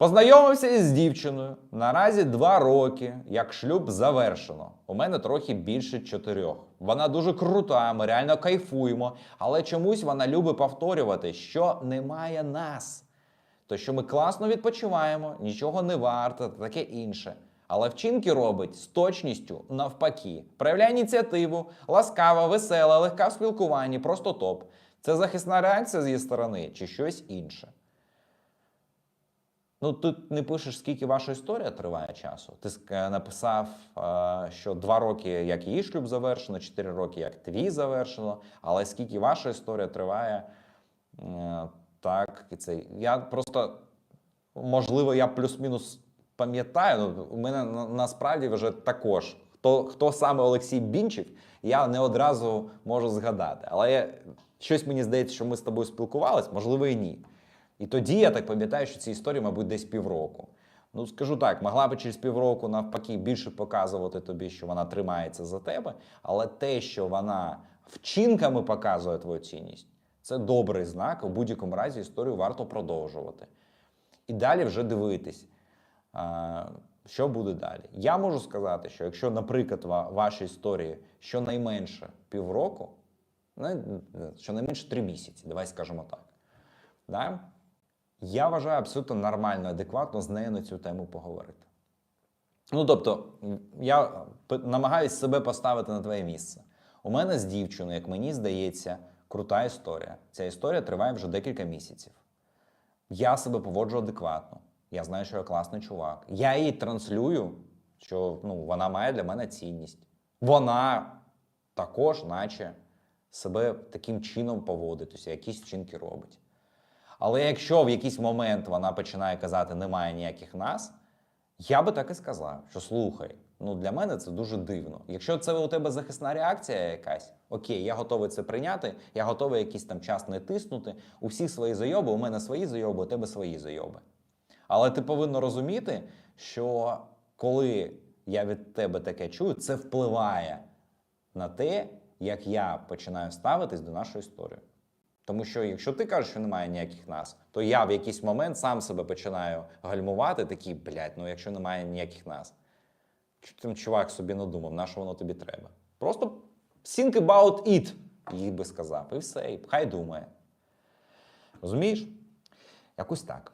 Познайомився із дівчиною. Наразі два роки, як шлюб завершено. У мене трохи більше чотирьох. Вона дуже крута, ми реально кайфуємо, але чомусь вона любить повторювати, що немає нас. То, що ми класно відпочиваємо, нічого не варто та таке інше. Але вчинки робить з точністю навпаки. Проявляє ініціативу, ласкава, весела, легка в спілкуванні, просто топ. Це захисна реакція з її сторони чи щось інше. Ну, тут не пишеш, скільки ваша історія триває часу. Ти написав, е, що два роки, як її шлюб завершено, чотири роки, як твій завершено, але скільки ваша історія триває, е, так, і це. Я просто, можливо, я плюс-мінус пам'ятаю. Ну, у мене насправді вже також. Хто, хто саме Олексій Бінчик, я не одразу можу згадати. Але я, щось мені здається, що ми з тобою спілкувались, можливо, і ні. І тоді я так пам'ятаю, що ці історії, мабуть, десь півроку. Ну, скажу так, могла би через півроку навпаки більше показувати тобі, що вона тримається за тебе, але те, що вона вчинками показує твою цінність, це добрий знак. У будь-якому разі історію варто продовжувати. І далі вже дивитись, що буде далі. Я можу сказати, що якщо, наприклад, ва- ваші історії щонайменше півроку, щонайменше три місяці, давай скажемо так. Да? Я вважаю абсолютно нормально, адекватно з нею на цю тему поговорити. Ну, тобто, я намагаюсь себе поставити на твоє місце. У мене з дівчиною, як мені здається, крута історія. Ця історія триває вже декілька місяців. Я себе поводжу адекватно. Я знаю, що я класний чувак. Я їй транслюю, що ну, вона має для мене цінність. Вона також, наче, себе таким чином поводитися, якісь вчинки робить. Але якщо в якийсь момент вона починає казати, немає ніяких нас, я би так і сказав, що слухай, ну для мене це дуже дивно. Якщо це у тебе захисна реакція якась, окей, я готовий це прийняти, я готовий якийсь там час не тиснути. У всіх свої зайоби, у мене свої зайоби, у тебе свої зайоби. Але ти повинен розуміти, що коли я від тебе таке чую, це впливає на те, як я починаю ставитись до нашої історії. Тому що якщо ти кажеш, що немає ніяких нас, то я в якийсь момент сам себе починаю гальмувати, такий, блядь, ну якщо немає ніяких нас. Що там чувак собі надумав, на що воно тобі треба? Просто think about it, їй би сказав, і все, і хай думає. Розумієш? Якось так.